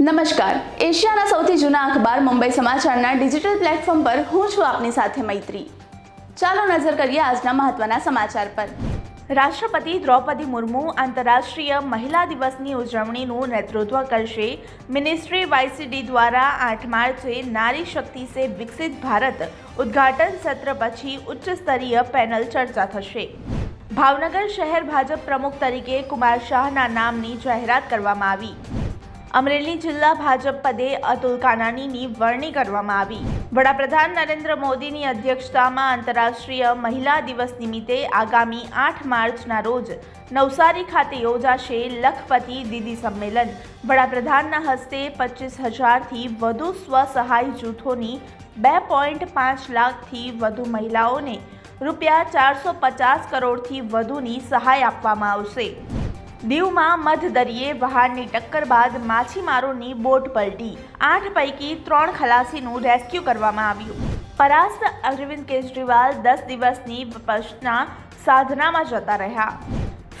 નમસ્કાર. એશિયાના સૌથી જૂના અખબાર મુંબઈ સમાચારના ડિજિટલ પ્લેટફોર્મ પર હું છું આપની સાથે મૈત્રી. ચાલો નજર કરીએ આજના મહત્વના સમાચાર પર. રાષ્ટ્રપતિ દ્રૌપદી મુર્મુ આંતરરાષ્ટ્રીય મહિલા દિવસની ઉજવણીનું નેતૃત્વ કરશે. મિનિસ્ટ્રી વાયસીડી દ્વારા આઠ માર્ચે નારી શક્તિ સે વિકસિત ભારત ઉદ્ઘાટન સત્ર પછી ઉચ્ચ સ્તરીય પેનલ ચર્ચા થશે. ભાવનગર શહેર ભાજપ પ્રમુખ તરીકે કુમાર શાહના નામની જાહેરાત કરવામાં આવી. અમરેલી જિલ્લા ભાજપ પદે અતુલ કાનાણીની વરણી કરવામાં આવી. વડાપ્રધાન નરેન્દ્ર મોદીની અધ્યક્ષતામાં આંતરરાષ્ટ્રીય મહિલા દિવસ નિમિત્તે આગામી આઠ માર્ચના રોજ નવસારી ખાતે યોજાશે લખપતિ દીદી સંમેલન. વડાપ્રધાનના હસ્તે પચીસ હજારથી વધુ સ્વસહાય જૂથોની બે પોઈન્ટ પાંચ લાખથી વધુ મહિલાઓને રૂપિયા ચારસો પચાસ કરોડથી વધુની સહાય આપવામાં આવશે. દીવમાં મધદરિયે વહાણની ટક્કર બાદ માછીમારોની બોટ પલટી. આઠ પૈકી ત્રણ ખલાસીનું રેસ્ક્યુ કરવામાં આવ્યું. પરાસ્ત અરવિંદ કેજરીવાલ દસ દિવસની વિપક્ષના સાધનામાં જતા રહ્યા.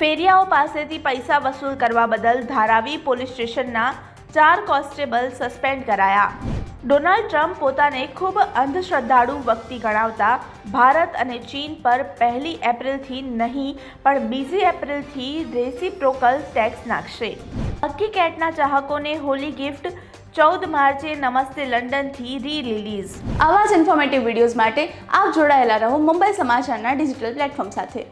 ફેરિયાઓ પાસેથી પૈસા વસૂલ કરવા બદલ ધારાવી પોલીસ સ્ટેશનના ચાર કોન્સ્ટેબલ સસ્પેન્ડ કરાયા. ડોનાલ્ડ ટ્રમ્પ પોતાને ખૂબ અંધશ્રદ્ધાળુ વ્યક્તિ ગણાવતા ભારત અને ચીન પર પહેલી એપ્રિલથી નહીં, પણ બીજી એપ્રિલથી રેસિપ્રોકલ ટેક્સ નાખશે. અક્કી કેટના ચાહકોને હોલી ગિફ્ટ, ચૌદ માર્ચે નમસ્તે લંડનથી રી રિલીઝ આવા જ ઇન્ફોર્મેટિવ વિડીયોઝ માટે આપ જોડાયેલા રહો મુંબઈ સમાચારના ડિજિટલ પ્લેટફોર્મ સાથે.